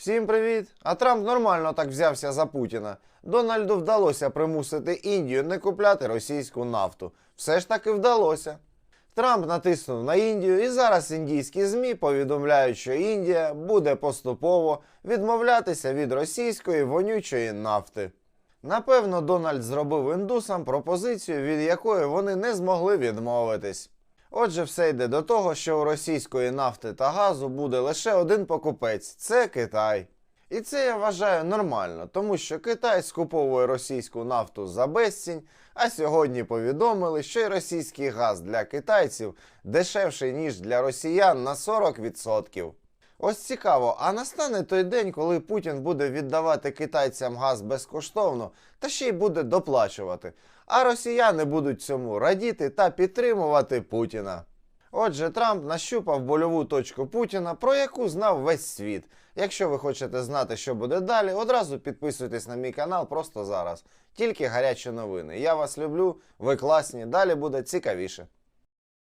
Всім привіт! А Трамп нормально так взявся за Путіна. Дональду вдалося примусити Індію не купляти російську нафту. Все ж таки вдалося. Трамп натиснув на Індію, і зараз індійські ЗМІ повідомляють, що Індія буде поступово відмовлятися від російської вонючої нафти. Напевно, Дональд зробив індусам пропозицію, від якої вони не змогли відмовитись. Отже, все йде до того, що у російської нафти та газу буде лише один покупець це Китай. І це я вважаю нормально, тому що Китай скуповує російську нафту за безцінь, а сьогодні повідомили, що й російський газ для китайців дешевший, ніж для росіян на 40%. Ось цікаво, а настане той день, коли Путін буде віддавати китайцям газ безкоштовно та ще й буде доплачувати, а росіяни будуть цьому радіти та підтримувати Путіна. Отже, Трамп нащупав больову точку Путіна, про яку знав весь світ. Якщо ви хочете знати, що буде далі, одразу підписуйтесь на мій канал просто зараз. Тільки гарячі новини. Я вас люблю, ви класні, далі буде цікавіше.